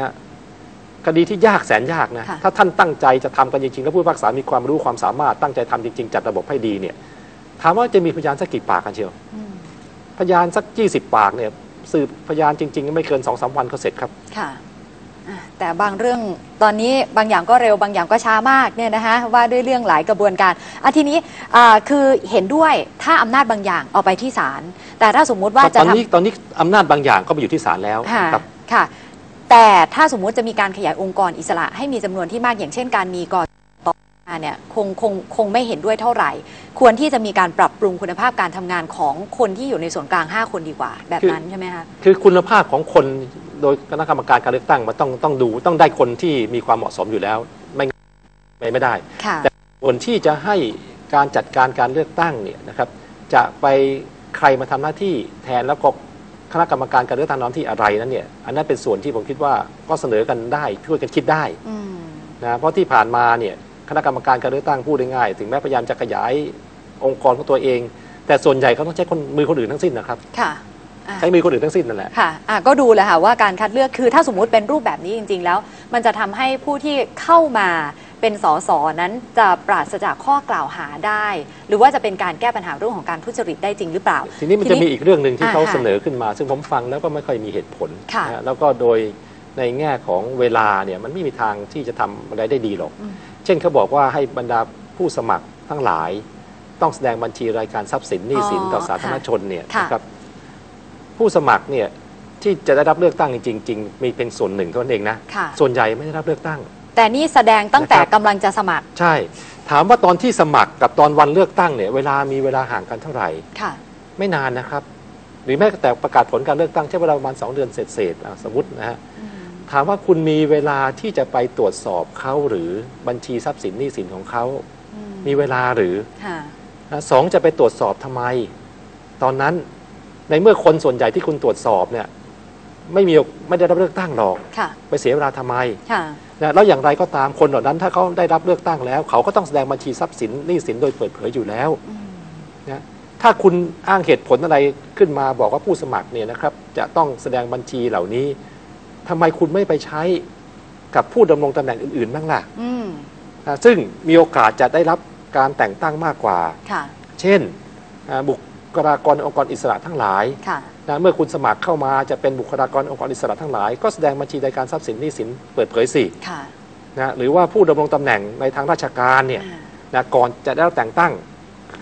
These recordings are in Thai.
นะคดีที่ยากแสนยากนะค่ะถ้าท่านตั้งใจจะทำกันจริงๆ แล้วผู้พิพากษามีความรู้ความสามารถตั้งใจทำจริง ๆ จัดระบบให้ดีเนี่ยถามว่าจะมีพยานสักกี่ปากกันเชียวอืมพยานสัก20ปากเนี่ยสืบพยานจริงๆ ไม่เกิน2อสวันก็เสร็จครับค่ะอะแต่บางเรื่องตอนนี้บางอย่างก็เร็วบางอย่างก็ช้ามากเนี่ยนะคะว่าด้วยเรื่องหลายกระบวนการอะทีนี้อ่าคือเห็นด้วยถ้าอำนาจบางอย่างเอาไปที่ศาลแต่ถ้าสมมุติว่าตจะอนทำนี้ตอนนี้อำนาจบางอย่างก็ไปอยู่ที่ศาลแล้วค่ะครับค่ะ แต่ถ้าสมมุติจะมีการขยายองค์กรอิสระให้มีจำนวนที่มากอย่างเช่นการมีกรตมาเนี่ยคงคงคงไม่เห็นด้วยเท่าไหร่ ควรที่จะมีการปรับปรุงคุณภาพการทำงานของคนที่อยู่ในส่วนกลาง 5 คนดีกว่า แบบนั้นใช่ไหมคะคือคุณภาพของคนโดยคณะกรรมการการเลือกตั้งมันต้องต้องดูต้องได้คนที่มีความเหมาะสมอยู่แล้ว ไม่ไม่ไม่ได้ค่ะแต่คนที่จะให้การจัดการการเลือกตั้งเนี่ยนะครับจะไปใครมาทำหน้าที่แทนแล้วก็ คณะกรรมการการเลือกตั้งน้ำที่อะไรนั้นเนี่ยอันนั้นเป็นส่วนที่ผมคิดว่าก็เสนอกันได้ช่วยกันคิดได้อืมนะเพราะที่ผ่านมาเนี่ยคณะกรรมการการเลือกตั้งพูดได้ง่ายถึงแม้พยายามจะขยายองค์กรของตัวเอง แต่ส่วนใหญ่เขาต้องใช้คนมือคนอื่นทั้งสิ้นนะครับค่ะอะใช้มือคนอื่นทั้งสิ้นนั่นแหละค่ะอะก็ดูแหละค่ะว่าการคัดเลือกคือถ้าสมมุติเป็นรูปแบบนี้จริง ๆ แล้ว มันจะทำให้ผู้ที่เข้ามา เป็นสสนั้นจะปราศจากข้อกล่าวหาได้ หรือว่าจะเป็นการแก้ปัญหาเรื่องของการทุจริตได้จริงหรือเปล่า ทีนี้มันจะมีอีกเรื่องหนึ่งที่อ่าเขาค่ะเสนอขึ้นมา ซึ่งผมฟังแล้วก็ไม่ค่อยมีเหตุผลค่ะนะฮะแล้วก็โดยในแง่ของเวลาเนี่ยมันไม่มีทางที่จะทำอะไรได้ดีหรอกอืมเช่นเขาบอกว่าให้บรรดาผู้สมัครทั้งหลาย ต้องแสดงบัญชีรายการทรัพย์สินหนี้สินอ๋อต่อสาธารณชนเนี่ยค่ะนะครับผู้สมัครเนี่ยที่จะได้รับเลือกตั้งจริงๆมีเป็นส่วนหนึ่งเท่านั้นเองนะค่ะส่วนใหญ่ไม่ได้รับเลือกตั้ง แต่นี่แสดงตั้งแต่นะครับกำลังจะสมัครใช่ ถามว่าตอนที่สมัครกับตอนวันเลือกตั้งเนี่ยเวลามีเวลาห่างกันเท่าไหร่ ค่ะ ไม่นานนะครับ หรือแม้แต่ประกาศผลการเลือกตั้งใช้เวลาประมาณ2เดือนเศษๆอะสมมตินะฮะอืมถามว่าคุณมีเวลาที่จะไปตรวจสอบเขาหรือบัญชีทรัพย์สินหนี้สินของเขา อืมมีเวลาหรือ ค่ะนะสองจะไปตรวจสอบทำไม ตอนนั้นในเมื่อคนส่วนใหญ่ที่คุณตรวจสอบเนี่ย ไม่มีไม่ได้รับเลือกตั้งหรอก ค่ะ ไปเสียเวลาทำไมค่ะ นะแล้วอย่างไรก็ตามคนเหล่านั้นถ้าเขาได้รับเลือกตั้งแล้ว เขาก็ต้องแสดงบัญชีทรัพย์สินหนี้สินโดยเปิดเผยอยู่แล้วอืม นะถ้าคุณอ้างเหตุผลอะไรขึ้นมาบอกว่าผู้สมัครเนี่ยนะครับ จะต้องแสดงบัญชีเหล่านี้ทำไมคุณไม่ไปใช้กับผู้ดำรงตำแหน่งอื่นๆบ้างล่ะอืมนะซึ่งมีโอกาสจะได้รับการแต่งตั้งมากกว่า ค่ะ เช่นอ่าบุคลากรองค์กรอิสระทั้งหลาย ค่ะ นะเมื่อคุณสมัครเข้ามาจะเป็นบุคลากรองค์กรอิสระทั้งหลาย ก็แสดงบัญชีรายการทรัพย์สินหนี้สินเปิดเผยสิค่ะนะหรือว่าผู้ดำรงตำแหน่งในทางราชการเนี่ยอ่านะก่อนจะได้รับแต่งตั้ง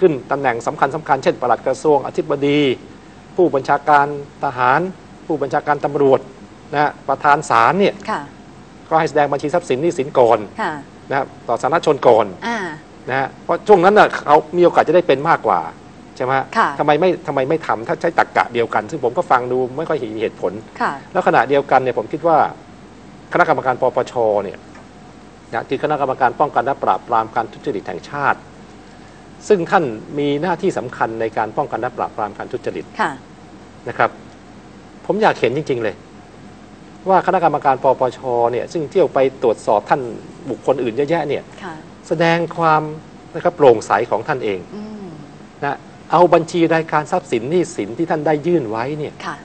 ขึ้นตำแหน่งสำคัญสำคัญเช่นปลัดกระทรวงอธิบดี ผู้บัญชาการทหาร ผู้บัญชาการตำรวจนะประธานศาลเนี่ยค่ะก็ให้แสดงบัญชีทรัพย์สินหนี้สินก่อนค่ะนะต่อสาธารณชนก่อนอ่านะฮะเพราะช่วงนั้นน่ะเขามีโอกาสจะได้เป็นมากกว่า ใช่ไหมฮะค่ะทำไมไม่ทำไมไม่ทำถ้าใช้ตรรกกะเดียวกัน ซึ่งผมก็ฟังดูไม่ค่อยเห็นเหตุผลค่ะแล้วขณะเดียวกันเนี่ยผมคิดว่าคณะกรรมการปปชเนี่ยนะคือคณะกรรมการป้องกันและปราบปรามการทุจริตแห่งชาติ ซึ่งท่านมีหน้าที่สำคัญในการป้องกันและปราบปรามการทุจริตค่ะนะครับ ผมอยากเห็นจริง ๆ เลย ว่าคณะกรรมการปปชเนี่ยซึ่งเที่ยวไปตรวจสอบท่านบุคคลอื่นเยอะแยะเนี่ยค่ะแสดงความนะครับโปร่งใสของท่านเองอืมนะ เอาบัญชีรายการทรัพย์สินหนี้สินที่ท่านได้ยื่นไว้เนี่ยค่ะ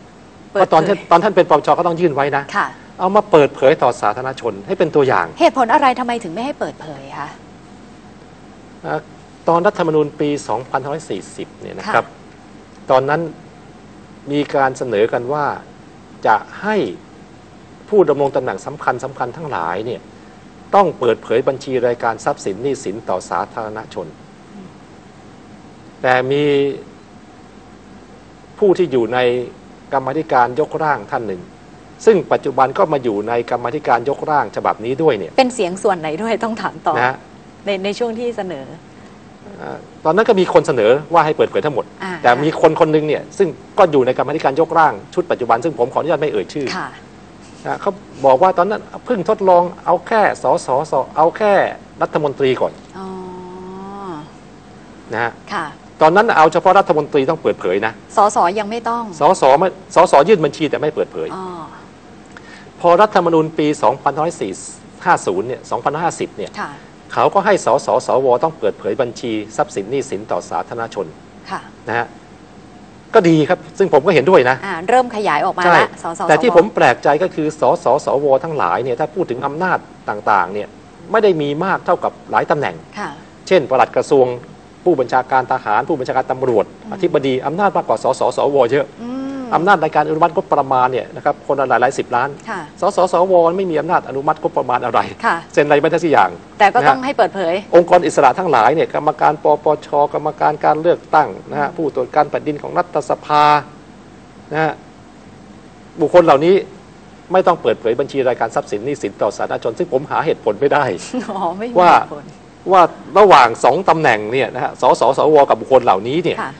เพราะตอนที่ตอนท่านเป็นปปชก็ต้องยื่นไว้นะ ค่ะ เอามาเปิดเผยต่อสาธารณชนให้เป็นตัวอย่าง เหตุผลอะไรทำไมถึงไม่ให้เปิดเผยคะนะตอนรัฐธรรมนูญปี 2540 เนี่ยนะครับ ตอนนั้นมีการเสนอกันว่าจะให้ผู้ดำรงตำแหน่งสำคัญสำคัญทั้งหลายเนี่ยต้องเปิดเผยบัญชีรายการทรัพย์สินหนี้สินต่อสาธารณชน แต่มีผู้ที่อยู่ในกรรมาธิการยกร่างท่านหนึ่ง ซึ่งปัจจุบันก็มาอยู่ในกรรมาธิการยกร่างฉบับนี้ด้วยเนี่ย เป็นเสียงส่วนไหนด้วยต้องถามต่อนะฮะในในช่วงที่เสนอเอ่อตอนนั้นก็มีคนเสนอว่าให้เปิดเผยทั้งหมดอ่าแต่มีคนคนหนึ่งเนี่ยซึ่งก็อยู่ในกรรมาธิการยกร่างชุดปัจจุบันซึ่งผมขออนุญาตไม่เอ่ยชื่อค่ะนะเขาบอกว่าตอนนั้นเพิ่งทดลองเอาแค่สสสเอาแค่รัฐมนตรีก่อนอ๋อนะฮะค่ะ ตอนนั้นเอาเฉพาะรัฐมนตรีต้องเปิดเผยนะสสยังไม่ต้องสสไม่สสยื่นบัญชีแต่ไม่เปิดเผย อ๋อพอรัฐธรรมนูญปี 2550 เนี่ย 2550 เนี่ย ค่ะ เขาก็ให้สสสว ต้องเปิดเผยบัญชีทรัพย์สินหนี้สินต่อสาธารณชนค่ะนะฮะก็ดีครับ ซึ่งผมก็เห็นด้วยนะ อ่าเริ่มขยายออกมาใช่ ละสสแต่ที่สวผมแปลกใจก็คือ สสสว ทั้งหลายเนี่ย ถ้าพูดถึงอำนาจต่าง ๆ เนี่ย ไม่ได้มีมากเท่ากับหลายตำแหน่ง ค่ะ เช่นปลัดกระทรวง ผู้บัญชาการทหาร ผู้บัญชาการตำรวจ อธิบดีอำนาจมากกว่าสสสวเยอะอืมอำนาจในการอนุมัติงบประมาณเนี่ยนะครับคนละหลายหลายสิบล้านค่ะสสสวไม่มีอำนาจอนุมัติงบประมาณอะไรค่ะเซ็นอะไรไม่ได้สักอย่าง แต่ก็ต้องนะฮะให้เปิดเผย องค์กรอิสระทั้งหลายเนี่ยกรรมการปปช กรรมการการเลือกตั้งนะฮะผู้ตรวจการแผ่นดินของรัฐสภานะฮะบุคคลเหล่านี้ไม่ต้องเปิดเผยบัญชีรายการทรัพย์สินหนี้สินต่อสาธารณชน ซึ่งผมหาเหตุผลไม่ได้อ๋อไม่มีว่าเหตุผล ว่าระหว่างสองตำแหน่งเนี่ยนะฮะสสสวกับบุคคลเหล่านี้เนี่ยค่ะ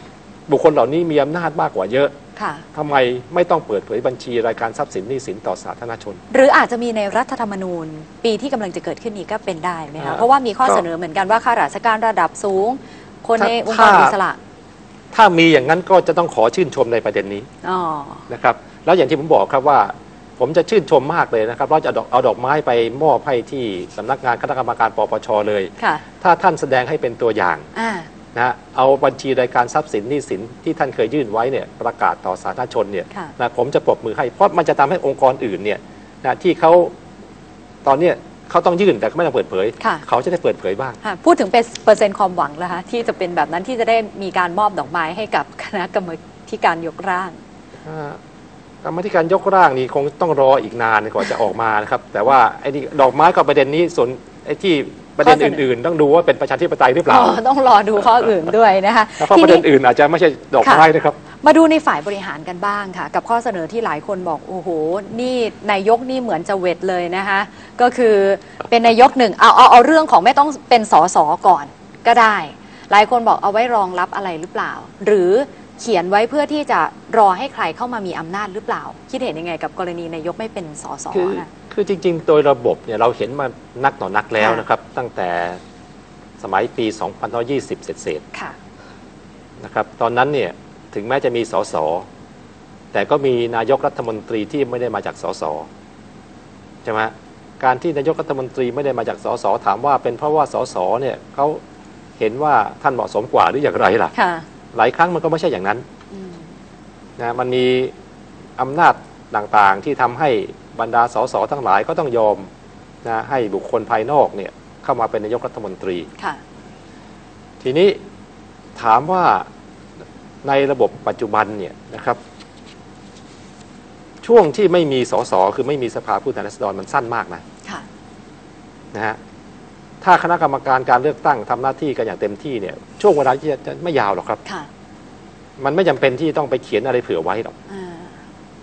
บุคคลเหล่านี้มีอำนาจมากกว่าเยอะค่ะ ทำไมไม่ต้องเปิดเผยบัญชีรายการทรัพย์สินหนี้สินต่อสาธารณชน หรืออาจจะมีในรัฐธรรมนูญ ปีที่กำลังจะเกิดขึ้นนี้ก็เป็นได้ไหมอ่าคะเพราะว่ามีข้อก็เสนอเหมือนกันว่าข้าราชการระดับสูง คนถ้าในองค์กรถ้าอิสระถ้ามีอย่างนั้นก็จะต้องขอชื่นชมในประเด็นนี้ อ๋อ นะครับแล้วอย่างที่ผมบอกครับว่า ผมจะชื่นชมมากเลยนะครับเราจะเอาดอกเอาดอกไม้ไปมอบให้ที่สำนักงานคณะกรรมการปปชเลยค่ะถ้าท่านแสดงให้เป็นตัวอย่างอ่านะฮะเอาบัญชีรายการทรัพย์สินหนี้สินที่ท่านเคยยื่นไว้เนี่ยประกาศต่อสาธารณชนเนี่ยค่ะนะผมจะปรบมือให้เพราะมันจะทำให้องค์กรอื่นเนี่ยนะที่เขาตอนเนี้ยเขาต้องยื่นแต่เขาไม่ต้องเปิดเผยค่ะเขาจะได้เปิดเผยบ้างค่ะพูดถึงเป็นเปอร์เซ็นต์ความหวังแล้วคะที่จะเป็นแบบนั้นที่จะได้มีการมอบดอกไม้ให้กับคณะกรรมการยกร่างอ่า กรรมธิการยกร่างนี่คงต้องรออีกนานกว่าจะออกมานะครับ แต่ว่าไอ้นี่ดอกไม้กับประเด็นนี้ส่วนไอ้ที่ประเด็นข้อเสนออื่นๆ ต้องดูว่าเป็นประชาธิปไตยหรือเปล่าอ๋อต้องรอดูข้ออื่นด้วยนะคะเพราะทีประเด็นี้นอื่นอาจจะไม่ใช่ดอกไม้นะครับ มาดูในฝ่ายบริหารกันบ้างค่ะ กับข้อเสนอที่หลายคนบอกโอ้โหนี่นายกนี่เหมือนจะเวทเลยนะคะก็คือเป็นนายกหนึ่งเอาเอาเอาเรื่องของไม่ต้องเป็นสสก่อนก็ได้ หลายคนบอกเอาไว้รองรับอะไรหรือเปล่า หรือ เขียนไว้เพื่อที่จะรอให้ใครเข้ามามีอำนาจหรือเปล่า คิดเห็นยังไงกับกรณีนายกไม่เป็นสสคือนะคือจริง ๆ โดยระบบเนี่ยเราเห็นมานักต่อนักแล้วค่ะนะครับ ตั้งแต่สมัยปี 2020เศษค่ะๆนะครับตอนนั้นเนี่ยถึงแม้จะมีสสแต่ก็มีนายกรัฐมนตรีที่ไม่ได้มาจากสสใช่ไหมการที่นายกรัฐมนตรีไม่ได้มาจากสสถามว่าเป็นเพราะว่าสสเนี่ยเขาเห็นว่าท่านเหมาะสมกว่าหรืออย่างไรล่ะค่ะ หลายครั้งมันก็ไม่ใช่อย่างนั้นอืมนะมันมีอำนาจต่างๆที่ทำให้บรรดาสสทั้งหลายก็ต้องยอมนะให้บุคคลภายนอกเนี่ยเข้ามาเป็นนายกรัฐมนตรีค่ะทีนี้ถามว่าในระบบปัจจุบันเนี่ยนะครับ ช่วงที่ไม่มีสสคือไม่มีสภาผู้แทนราษฎรมันสั้นมากนะค่ะนะฮะ ถ้าคณะกรรมการการเลือกตั้งทำหน้าที่กันอย่างเต็มที่เนี่ยช่วงเวลาที่จะไม่ยาวหรอกครับค่ะมันไม่จำเป็นที่ต้องไปเขียนอะไรเผื่อไว้หรอกอ่า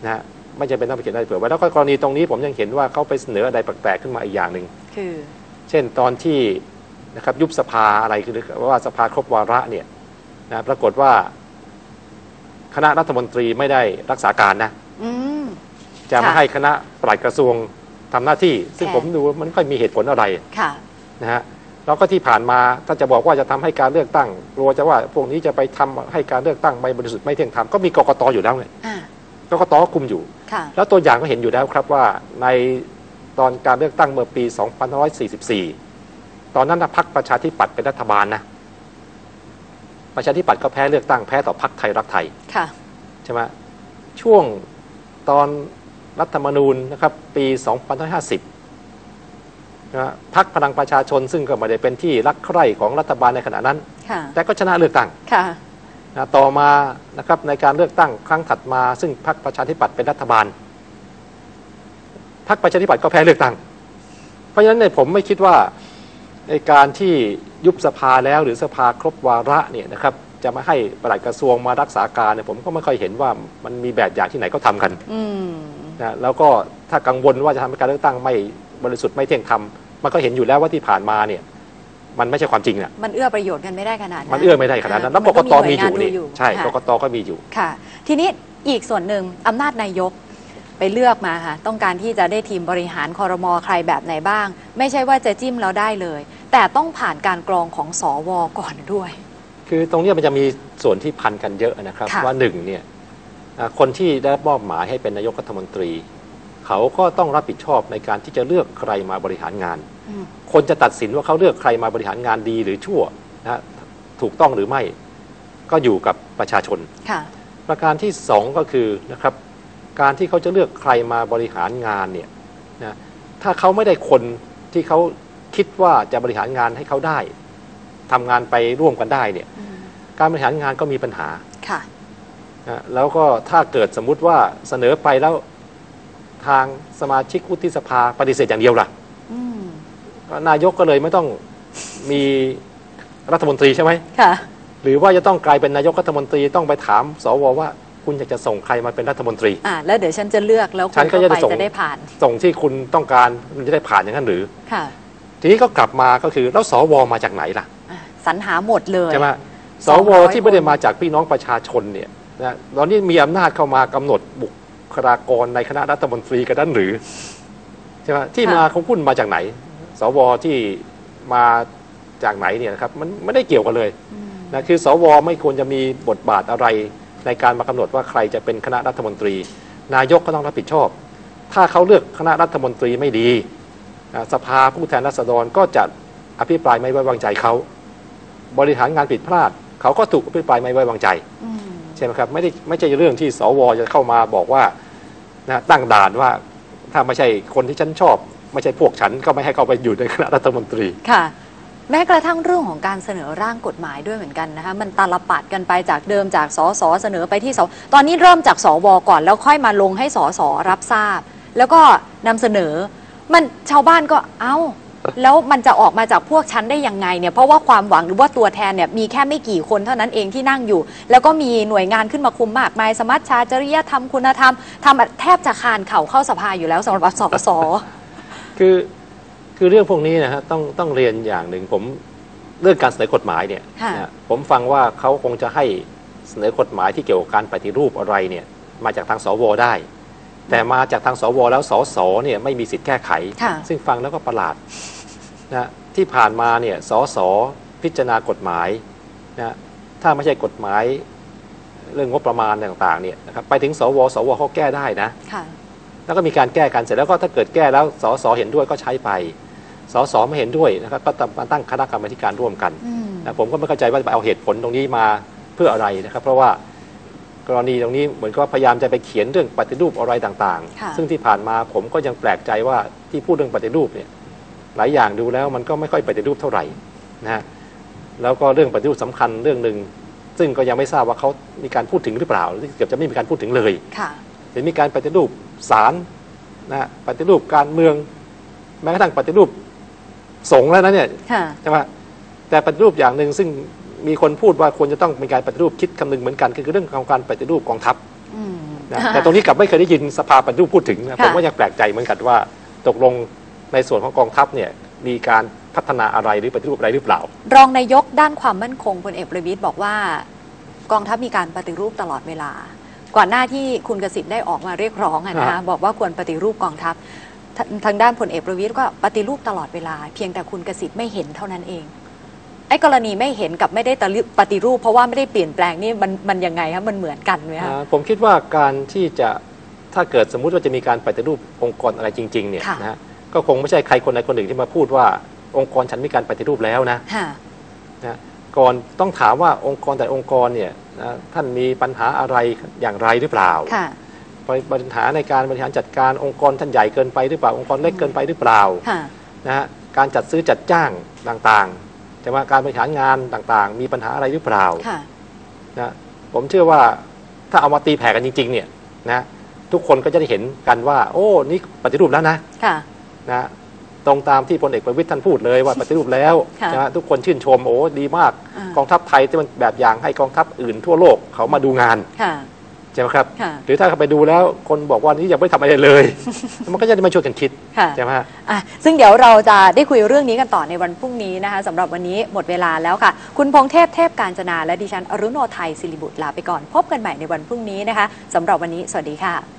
นะฮะไม่จำเป็นต้องไปเขียนอะไรเผื่อไว้แล้วก็กรณีตรงนี้ผมยังเห็นว่าเขาไปเสนออะไรแปลกๆขึ้นมาอีกอย่างหนึ่งคือ เช่นตอนที่นะครับยุบสภาอะไรคือว่าสภาครบวาระเนี่ยนะปรากฏว่า คณะรัฐมนตรีไม่ได้รักษาการนะอืมจะมาค่ะให้คณะปลัดกระทรวงทำหน้าที่ ซึ่งแทนผมดูว่ามันก็มีเหตุผลอะไรค่ะ นะฮะแล้วก็ที่ผ่านมาถ้าจะบอกว่าจะทำให้การเลือกตั้งกลัวจะว่าพวกนี้จะไปทำให้การเลือกตั้งไม่บริสุทธิ์ไม่เที่ยงธรรมก็มีกกตอยู่แล้วไงอ่ากกตก็คุมอยู่ค่ะแล้วตัวอย่างก็เห็นอยู่แล้วครับว่าในตอนการเลือกตั้งเมื่อปี 2544 ตอนนั้นนะพรรคประชาธิปัตย์เป็นรัฐบาลนะประชาธิปัตย์ก็แพ้เลือกตั้งแพ้ต่อพรรคไทยรักไทยค่ะใช่ไหมช่วงตอนรัฐธรรมนูญนะครับปี 2550 นะฮะพรรคพลังประชาชนซึ่งก็ไม่ได้เป็นที่รักใคร่ของรัฐบาลในขณะนั้น ค่ะ แต่ก็ชนะเลือกตั้งค่ะ นะต่อมานะครับในการเลือกตั้งครั้งถัดมา ซึ่งพรรคประชาธิปัตย์เป็นรัฐบาลพรรคประชาธิปัตย์ก็แพ้เลือกตั้ง เพราะฉะนั้นเนี่ยผมไม่คิดว่าในการที่ยุบสภาแล้วหรือสภาครบวาระเนี่ยนะครับจะมาให้ปลัดกระทรวงมารักษาการเนี่ยผมก็ไม่ค่อยเห็นว่ามันมีแบบอย่างที่ไหนเขาทำกันอืม นะแล้วก็ถ้ากังวลว่าจะทำให้การเลือกตั้งไม่ บริสุทธิ์ไม่เที่ยงธรรมมันก็เห็นอยู่แล้วว่าที่ผ่านมาเนี่ย มันไม่ใช่ความจริงอะมันเอื้อประโยชน์กันไม่ได้ขนาดนั้นมันเอื้อไม่ได้ขนาดนั้นแล้วกมันกตหมีน่วอยู่งานนี่ดูใช่ค่ะกกตก็มีอยู่ค่ะ ทีนี้อีกส่วนหนึ่งอำนาจนายกไปเลือกมาค่ะต้องการที่จะได้ทีมบริหารคอรมอใครแบบไหนบ้าง ไม่ใช่ว่าจะจิ้มแล้วได้เลย แต่ต้องผ่านการกรองของสวก่อนด้วย คือตรงเนี้ยมันจะมีส่วนที่พันกันเยอะนะครับค่ะว่าหนึ่งเนี่ยอ่าคนที่ได้รับมอบหมายให้เป็นนายกรัฐมนตรี เขาก็ต้องรับผิดชอบในการที่จะเลือกใครมาบริหารงานอืมคนจะตัดสินว่าเขาเลือกใครมาบริหารงานดีหรือชั่วนะฮะถูกต้องหรือไม่ก็อยู่กับประชาชนค่ะประการที่สองก็คือนะครับ การที่เขาจะเลือกใครมาบริหารงานเนี่ยนะถ้าเขาไม่ได้คนที่เขาคิดว่าจะบริหารงานให้เขาได้ทำงานไปร่วมกันได้เนี่ยอืมการบริหารงานก็มีปัญหาค่ะนะแล้วก็ถ้าเกิดสมมุติว่าเสนอไปแล้ว ทางสมาชิกวุฒิสภาปฏิเสธอย่างเดียวล่ะอืมก็นายกก็เลยไม่ต้องมีรัฐมนตรีใช่ไหมค่ะ หรือว่าจะต้องกลายเป็นนายกรัฐมนตรีต้องไปถาม สวว่าคุณอยากจะส่งใครมาเป็นรัฐมนตรี อ่าแล้วเดี๋ยวฉันจะเลือกแล้วฉัคุณนก็เข้าจะไปได้ส่งจะได้ผ่าน ส่งที่คุณต้องการมันจะได้ผ่านอย่างนั้นหรือ ค่ะ ทีนี้ก็กลับมาก็คือแล้วสวมาจากไหนล่ะอะสรรหาหมดเลยใช่ไหมสสองวร้อยที่ไม่ได้คนมาจากพี่น้องประชาชนเนี่ยนะตอนนี้มีอำนาจเข้ามากำหนดบุค ลากรในคณะรัฐมนตรีกันนั้นหรือใช่ไหมที่มาของคุณมาจากไหน สวที่มาจากไหนเนี่ยนะครับมันไม่ได้เกี่ยวกันเลยอืมนะคือสวไม่ควรจะมีบทบาทอะไร ในการมากำหนดว่าใครจะเป็นคณะรัฐมนตรี นายกก็ต้องรับผิดชอบ ถ้าเขาเลือกคณะรัฐมนตรีไม่ดีนะสภาผู้แทนราษฎรก็จะอภิปรายไม่ไว้วางใจเขาบริหารงานผิดพลาด เขาก็ถูกอภิปรายไม่ไว้วางใจอืม ใช่ไหมครับไม่ได้ไม่ใช่เรื่องที่สวจะเข้ามาบอกว่านะตั้งด่านว่าถ้าไม่ใช่คนที่ฉันชอบ ไม่ใช่พวกฉันก็ไม่ให้เข้าไปอยู่ในคณะรัฐมนตรีค่ะ แม้กระทั่งเรื่องของการเสนอร่างกฎหมายด้วยเหมือนกันนะคะมันตาลปัดกันไปจากเดิมจากสสเสนอไปที่สตอนนี้เริ่มจากสวก่อน แล้วค่อยมาลงให้สสรับทราบ แล้วก็นำเสนอ มันชาวบ้านก็เอ้า แล้วมันจะออกมาจากพวกฉันได้ยังไงเนี่ยเพราะว่าความหวังหรือว่าตัวแทนเนี่ยมีแค่ไม่กี่คนเท่านั้นเองที่นั่งอยู่ แล้วก็มีหน่วยงานขึ้นมาคุมมากมาย สมัชชาจริยธรรมคุณธรรมทำแทบจะคานเข่าเข้าสภาอยู่แล้วสำหรับสสคือคือเรื่องพวกนี้นะฮะต้องต้องเรียนอย่างหนึ่งผมเรื่องการเสนอกฎหมายเนี่ยค่ะนะผมฟังว่าเขาคงจะให้เสนอกฎหมายที่เกี่ยวกับการปฏิรูปอะไรเนี่ยมาจากทางสวได้ แต่มาจากทางสวแล้วสสเนี่ยไม่มีสิทธิ์แก้ไขค่ะซึ่งฟังแล้วก็ประหลาด นะที่ผ่านมาเนี่ยสสพิจารณากฎหมายนะถ้าไม่ใช่กฎหมายเรื่องงบประมาณต่างๆเนี่ยนะครับไปถึงสวสวเขาแก้ได้นะค่ะแล้วก็มีการแก้กันเสร็จแล้วก็ถ้าเกิดแก้แล้วสสเห็นด้วยก็ใช้ไปสสไม่เห็นด้วยนะครับก็มาตั้งคณะกรรมาธิการร่วมกันอืมนะผมก็ไม่เข้าใจว่าจะไปเอาเหตุผลตรงนี้มาเพื่ออะไรนะครับ เพราะว่ากรณีตรงนี้เหมือนกับว่าพยายามจะไปเขียนเรื่องปฏิรูปอะไรต่างค่ะๆซึ่งที่ผ่านมาผมก็ยังแปลกใจว่าที่พูดเรื่องปฏิรูปเนี่ย หลายอย่างดูแล้วมันก็ไม่ค่อยปฏิรูปเท่าไหร่นะฮะแล้วก็เรื่องปฏิรูปสำคัญเรื่องหนึ่งซึ่งก็ยังไม่ทราบว่าเขามีการพูดถึงหรือเปล่าหรือเกือบจะไม่มีการพูดถึงเลยค่ะหรือมีการปฏิรูปศาลนะฮะปฏิรูปการเมือง แม้กระทั่งปฏิรูปสงฆ์แล้วนะเนี่ยค่ะใช่ไหมแต่ปฏิรูปอย่างหนึ่งซึ่งมีคนพูดว่าควรจะต้องมีการปฏิรูปคิดคำนึงเหมือนกันคือเรื่องของการปฏิรูปกองทัพอืมนะแต่ตรงนี้กลับไม่เคยได้ยินสภาปฏิรูปพูดถึงนะค่ะผมก็ยังแปลกใจเหมือนกันว่าตกลง ในส่วนของกองทัพเนี่ยมีการพัฒนาอะไรหรือปฏิรูปอะไรหรือเปล่า รองนายกด้านความมั่นคงพลเอกประวิตยบอกว่ากองทัพมีการปฏิรูปตลอดเวลา ก่อนหน้าที่คุณกสิทธิ์ได้ออกมาเรียกร้องอะนะครัคะบบอกว่าควรปฏิรูปกองทัพทาทางด้านพลเอกประวิตยก็ปฏิรูปตลอดเวลา เพียงแต่คุณกสิทธิ์ไม่เห็นเท่านั้นเองไอ้กรณีไม่เห็นกับไม่ได้ปฏิรูป เพราะว่าไม่ได้เปลี่ยนแปลงนี่มันมันยังไงคะมันเหมือนกันไหมคะอ่าผมคิดว่าการที่จะถ้าเกิดสมมุติว่าจะมีการปฏิรูปองค์กรอะไรจริงๆเนี่ยค่ะนะฮะ ก็คงไม่ใช่ใครคนใดคนหนึ่งที่มาพูดว่า องค์กรฉันมีการปฏิรูปแล้วนะค่ะนะก่อนต้องถามว่าองค์กรแต่องค์กรเนี่ยนะท่านมีปัญหาอะไรอย่างไรหรือเปล่าค่ะ ปัญหาในการบริหารจัดการองค์กรท่านใหญ่เกินไปหรือเปล่าองค์กรเล็กเกินไปหรือเปล่าค่ะ นะฮะการจัดซื้อจัดจ้างต่างๆ แต่ว่าการบริหารงานต่างๆ มีปัญหาอะไรหรือเปล่าค่ะ นะผมเชื่อว่าถ้าเอามาตีแผ่กันจริงๆเนี่ยนะทุกคนก็จะได้เห็นกันว่า โอ้นี่ปฏิรูปแล้วนะค่ะ นะตรงตามที่พลเอกประวิตยท่านพูดเลยว่าปฏิรูปแล้วค่ะนะฮะทุกคนชื่นชมโอ้ดีมากอ่ากองทัพไทยที่มันแบบอย่างให้กองทัพอื่นทั่วโลกเขามาดูงานค่ะใช่ไหมครับค่ะหรือถ้าเขาไปดูแล้วคนบอกว่านี่ยังไม่ทำอะไรเลย มันก็จะมาช่วยกันคิดค่ะใช่ไหมฮะอะซึ่งเดี๋ยวเราจะได้คุยเรื่องนี้กันต่อในวันพรุ่งนี้นะคะสำหรับวันนี้หมดเวลาแล้วค่ะ คุณพงเทพเทพการจนาและดิฉันอรุโนไทยศิริบุตรลาไปก่อน พบกันใหม่ในวันพรุ่งนี้นะคะสำหรับวันนี้สวัสดีค่ะ